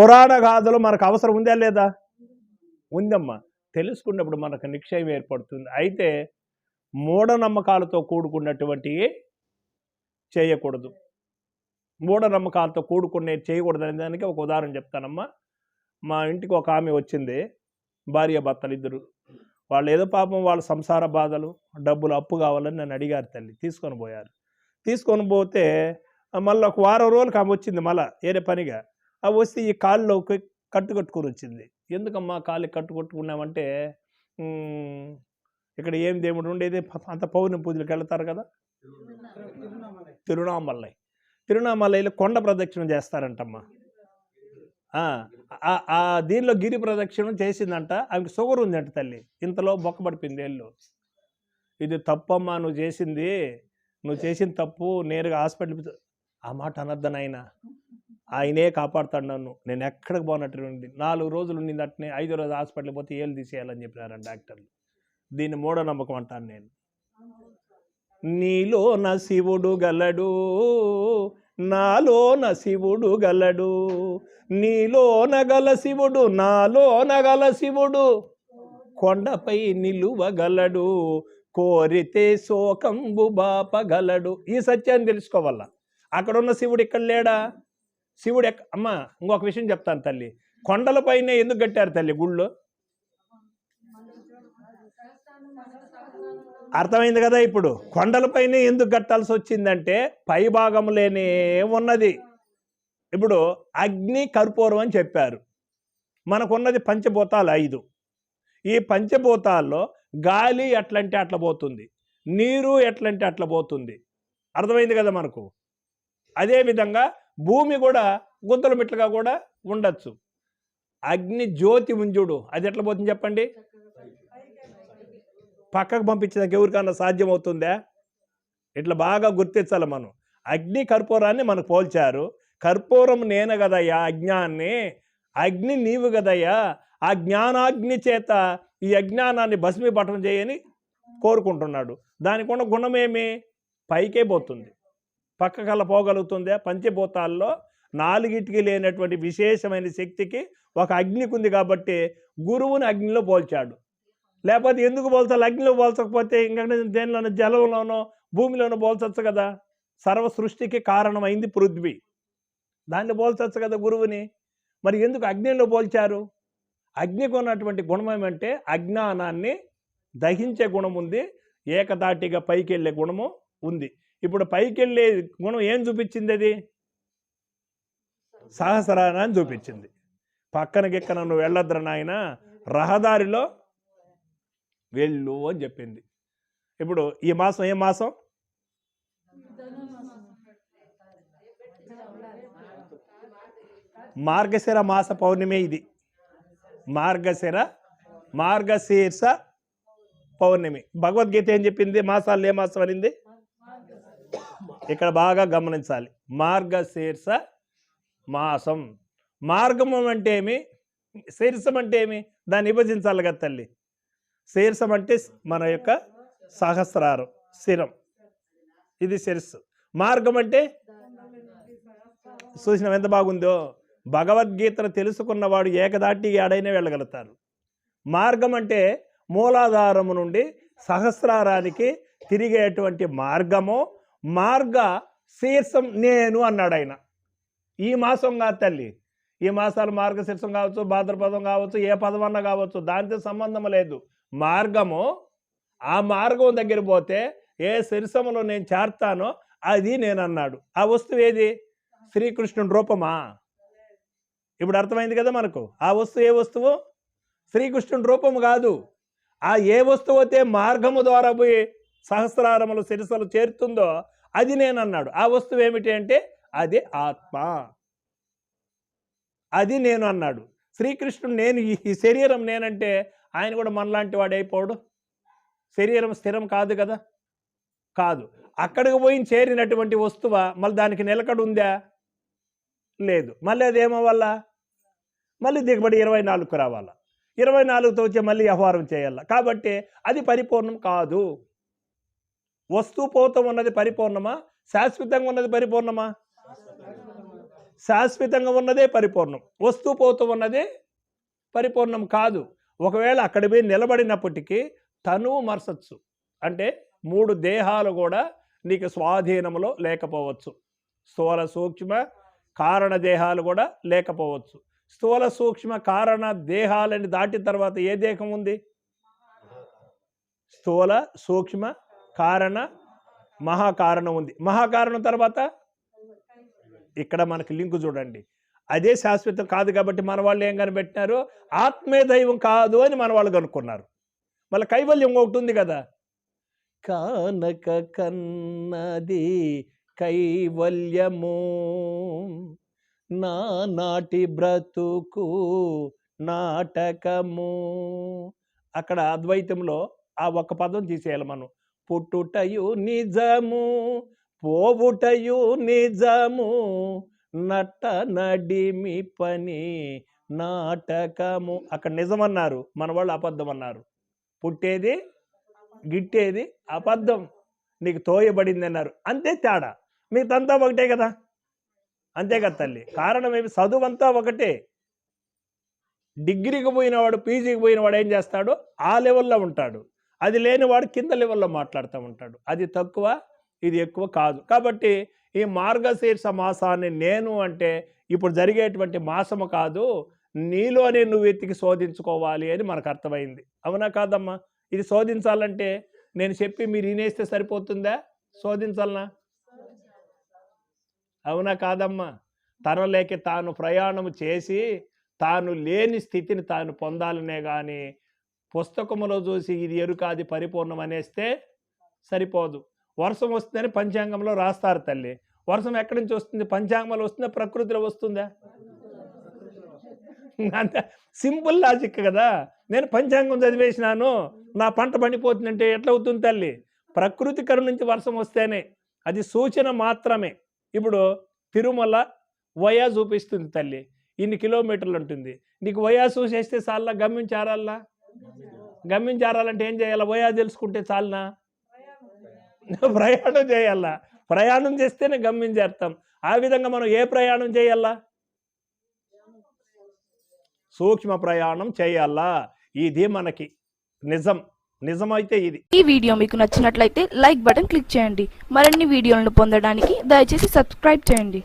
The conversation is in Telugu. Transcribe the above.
పురాణ గాథలు మనకు అవసరం ఉందా లేదా? ఉందమ్మా. తెలుసుకున్నప్పుడు మనకు నిక్షయం ఏర్పడుతుంది. అయితే మూఢనమ్మకాలతో కూడుకున్నటువంటి చేయకూడదు. మూఢనమ్మకాలతో కూడుకునే చేయకూడదు అనే దానికి ఒక ఉదాహరణ చెప్తానమ్మా. మా ఇంటికి ఒక ఆమె వచ్చింది. భార్య భర్తలు ఇద్దరు. వాళ్ళు ఏదో పాపం వాళ్ళ సంసార బాధలు డబ్బులు అప్పు కావాలని నన్ను అడిగారు తల్లి. తీసుకొని పోయారు. తీసుకొని పోతే మళ్ళీ ఒక వారం రోజులకు ఆమె వచ్చింది మళ్ళీ ఏరే పనిగా. అవి వస్తే ఈ కాళ్ళు కట్టు కట్టుకొని వచ్చింది. ఎందుకమ్మా కాళ్ళు కట్టు కట్టుకున్నామంటే ఇక్కడ ఏం దేవుడు ఉండేది? అంత పౌర్ణమి పూజలకు వెళ్తారు కదా? తిరునామలై. తిరునామలైలో కొండ ప్రదక్షిణ చేస్తారంటమ్మా. దీనిలో గిరి ప్రదక్షిణం చేసిందంట. ఆమెకి షుగర్ ఉందంట తల్లి. ఇంతలో బొక్కబడిపోయింది ఏళ్ళు. ఇది తప్పమ్మా నువ్వు చేసింది. నువ్వు చేసిన తప్పు నేరుగా హాస్పిటల్ ఆ మాట అనద్దని ఆయన ఆయనే కాపాడుతాడు నన్ను. నేను ఎక్కడికి పోనట్టుంది నాలుగు రోజులు ఉండింది అట్నే ఐదో రోజు హాస్పిటల్కి పోతే ఏళ్ళు తీసేయాలని చెప్పినారు డాక్టర్లు. దీన్ని మూఢనమ్మకం అంటాను నేను. నీలో నా శివుడు గలడు నాలో నా శివుడు గలడు నీలో నగల శివుడు నాలో నగల శివుడు కొండపై నిలువగలడు కోరితే శోకంబు బాపగలడు ఈ సత్యాన్ని తెలుసుకోవాల? అక్కడ ఉన్న శివుడు ఇక్కడ లేడా? శివుడు ఎక్క అమ్మా ఇంకొక విషయం చెప్తాను తల్లి. కొండలపైనే ఎందుకు కట్టారు తల్లి గుళ్ళో? అర్థమైంది కదా ఇప్పుడు. కొండలపైనే ఎందుకు కట్టాల్సి వచ్చిందంటే పై భాగంలోనే ఉన్నది. ఇప్పుడు అగ్ని కర్పూరం అని చెప్పారు. మనకున్నది పంచభూతాలు ఐదు. ఈ పంచభూతాల్లో గాలి ఎట్లంటే అట్లా పోతుంది. నీరు ఎట్లంటే అట్లా పోతుంది. అర్థమైంది కదా మనకు? అదేవిధంగా భూమి కూడా గుంతలు మిట్లుగా కూడా ఉండొచ్చు. అగ్ని జ్యోతి ఉంజుడు అది ఎట్లా పోతుంది చెప్పండి? పక్కకు పంపించడానికి ఎవరికన్నా సాధ్యమవుతుందా? ఇట్లా బాగా గుర్తించాలి మనం. అగ్ని కర్పూరాన్ని మనకు పోల్చారు. కర్పూరం నేను కదయ్యా అజ్ఞాన్ని. అగ్ని నీవు కదయ్యా. ఆ జ్ఞానాగ్ని చేత ఈ అజ్ఞానాన్ని భస్మీపటం చేయని కోరుకుంటున్నాడు. దానికి ఉన్న గుణమేమి పైకే పోతుంది. పక్కకల్లా పోగలుగుతుందా పంచభూతాల్లో. నాలుగిటికి లేనటువంటి విశేషమైన శక్తికి ఒక అగ్నికి ఉంది కాబట్టి గురువుని అగ్నిలో పోల్చాడు. లేకపోతే ఎందుకు పోల్చాలి? అగ్నిలో పోల్చకపోతే ఇంకా దేనిలోనో జలంలోనో భూమిలోనో పోల్చచ్చు కదా. సర్వ సృష్టికి కారణమైంది పృథ్వీ. దాన్ని పోల్చచ్చు కదా గురువుని. మరి ఎందుకు అగ్నిలో పోల్చారు? అగ్నికి ఉన్నటువంటి గుణం ఏమంటే అజ్ఞానాన్ని దహించే గుణం ఉంది ఏకదాటిగా పైకి వెళ్ళే గుణము ఉంది. ఇప్పుడు పైకి వెళ్ళే గుణం ఏం చూపించింది అది సహస్రాన్ని చూపించింది. పక్కన గిక్కన నువ్వు వెళ్ళొద్దురా నాయన రహదారిలో వెళ్ళు అని చెప్పింది. ఇప్పుడు ఈ మాసం ఏ మాసం? మార్గశిర మాస పౌర్ణమి ఇది. మార్గశిర మార్గశీర్ష పౌర్ణమి. భగవద్గీత ఏం చెప్పింది? మాసాలు ఏ మాసం అనింది? ఇక్కడ బాగా గమనించాలి. మార్గశీర్ష మాసం. మార్గమం అంటే ఏమి? శీర్షం అంటే ఏమి? దాన్ని విభజించాలి కదా తల్లి. శీర్షం అంటే మన యొక్క సహస్రారం శిరం. ఇది శిరస్సు మార్గం అంటే? చూసిన ఎంత బాగుందో? భగవద్గీతను తెలుసుకున్నవాడు ఏకదాటి ఏడైనా వెళ్ళగలుగుతారు మార్గం అంటే మూలాధారము నుండి సహస్రారానికి తిరిగేటువంటి మార్గము. మార్గ శీర్షం నేను అన్నాడు ఆయన. ఈ మాసం కాదు తల్లి. ఈ మాసాలు మార్గశీర్షం కావచ్చు భాద్రపదం కావచ్చు ఏ పదం అన్నా కావచ్చు దానితో సంబంధం లేదు. మార్గము ఆ మార్గం దగ్గర పోతే ఏ శీర్షములో నేను చేర్తానో అది నేను అన్నాడు. ఆ వస్తువు ఏది? శ్రీకృష్ణుని రూపమా? ఇప్పుడు అర్థమైంది కదా మనకు. ఆ వస్తువు ఏ వస్తువు? శ్రీకృష్ణుని రూపము కాదు. ఆ ఏ వస్తువు అయితే మార్గము ద్వారా పోయి సహస్రారములు శిరసలు చేరుతుందో అది నేను అన్నాడు ఆ వస్తువు ఏమిటి అంటే అది ఆత్మ. అది నేను అన్నాడు. శ్రీకృష్ణుడు నేను ఈ- శరీరం నేనంటే ఆయన కూడా మనలాంటి వాడైపోడు. శరీరం స్థిరం కాదు కదా? కాదు. అక్కడికి పోయి చేరినటువంటి వస్తువా మళ్ళీ దానికి నిలకడు ఉందా? లేదు. మళ్ళీ అదేమవల్ల మళ్ళీ దిగుబడి ఇరవై నాలుగుకు రావాలా? ఇరవై నాలుగుతో వచ్చి మళ్ళీ వ్యవహారం చేయాలి? కాబట్టి అది పరిపూర్ణం కాదు. వస్తూ పోతం ఉన్నది పరిపూర్ణమా? శాశ్వతంగా ఉన్నది పరిపూర్ణమా? శాశ్వతంగా ఉన్నదే పరిపూర్ణం. వస్తూ పోతూ ఉన్నదే పరిపూర్ణం కాదు. ఒకవేళ అక్కడ పోయి నిలబడినప్పటికీ తను మరసచ్చు. అంటే మూడు దేహాలు కూడా నీకు స్వాధీనంలో లేకపోవచ్చు. స్థూల సూక్ష్మ కారణ దేహాలు కూడా లేకపోవచ్చు. స్థూల సూక్ష్మ కారణ దేహాలని దాటిన తర్వాత ఏ దేహం ఉంది? స్థూల సూక్ష్మ కారణ మహాకారణం ఉంది. మహాకారణం తర్వాత ఇక్కడ మనకి లింకు చూడండి. అదే శాశ్వతం కాదు కాబట్టి మన వాళ్ళు ఏం కనిపెట్టినారు? ఆత్మే దైవం కాదు అని మన వాళ్ళు కనుక్కున్నారు. మళ్ళీ కైవల్యం ఒకటి ఉంది కదా. కానక కన్నది కైవల్యము. నా నాటి బ్రతుకు నాటకము. అక్కడ అద్వైతంలో ఆ ఒక్క పదం తీసేయాలి మనం. పుట్టుటయు నిజము పోవుటయు నిజము నట్ట నడిమి పని నాటకము. అక్కడ నిజమన్నారు మన వాళ్ళు అబద్ధం అన్నారు పుట్టేది గిట్టేది అబద్ధం. నీకు తోయబడింది అన్నారు అంతే తేడా. మీదంతా ఒకటే కదా. అంతే కదా తల్లి. కారణం ఏమి? చదువంతా ఒకటే. డిగ్రీకి పోయినవాడు పీజీకి పోయినవాడు ఏం చేస్తాడు? ఆ లెవెల్లో ఉంటాడు. అది లేనివాడు కింద లెవెల్లో మాట్లాడుతూ ఉంటాడు. అది తక్కువ ఇది ఎక్కువ కాదు. కాబట్టి ఈ మార్గశీర్ష మాసాన్ని నేను అంటే ఇప్పుడు జరిగేటువంటి మాసము కాదు నీలోనే నువ్వు ఎత్తికి శోధించుకోవాలి అని మనకు అర్థమైంది. అవునా కాదమ్మా? ఇది శోధించాలంటే నేను చెప్పి మీరు వినేస్తే సరిపోతుందా? శోధించాలనా? అవునా కాదమ్మా? తన తాను ప్రయాణం చేసి తాను లేని స్థితిని తాను పొందాలనే కానీ పుస్తకములో చూసి ఇది ఎరుక అది పరిపూర్ణం అనేస్తే సరిపోదు. వర్షం వస్తుందని పంచాంగంలో రాస్తారు తల్లి. వర్షం ఎక్కడి నుంచి వస్తుంది? పంచాంగంలో వస్తుందా? ప్రకృతిలో వస్తుందా? అంత సింపుల్ లాజిక్ కదా. నేను పంచాంగం చదివేసినాను నా పంట పండిపోతుందంటే ఎట్లా అవుతుంది తల్లి? ప్రకృతి కరు నుంచి వర్షం వస్తేనే. అది సూచన మాత్రమే. ఇప్పుడు తిరుమల వయా చూపిస్తుంది తల్లి. ఇన్ని కిలోమీటర్లు ఉంటుంది. నీకు వయా చూసేస్తే సార్లా గమ్యం చేరాలా గమ్యం చేరాలంటే ఏం చేయాలా? పోయా తెలుసుకుంటే చాలనా? ప్రయాణం చేయాలా? ప్రయాణం చేస్తేనే గమ్యం చేస్తాం ఆ విధంగా మనం ఏ ప్రయాణం చేయాలా? సూక్ష్మ ప్రయాణం చేయాలా? ఇది మనకి నిజం. నిజమైతే ఇది. ఈ వీడియో మీకు నచ్చినట్లయితే లైక్ బటన్ క్లిక్ చేయండి. మరిన్ని వీడియోలను పొందడానికి దయచేసి సబ్స్క్రైబ్ చేయండి.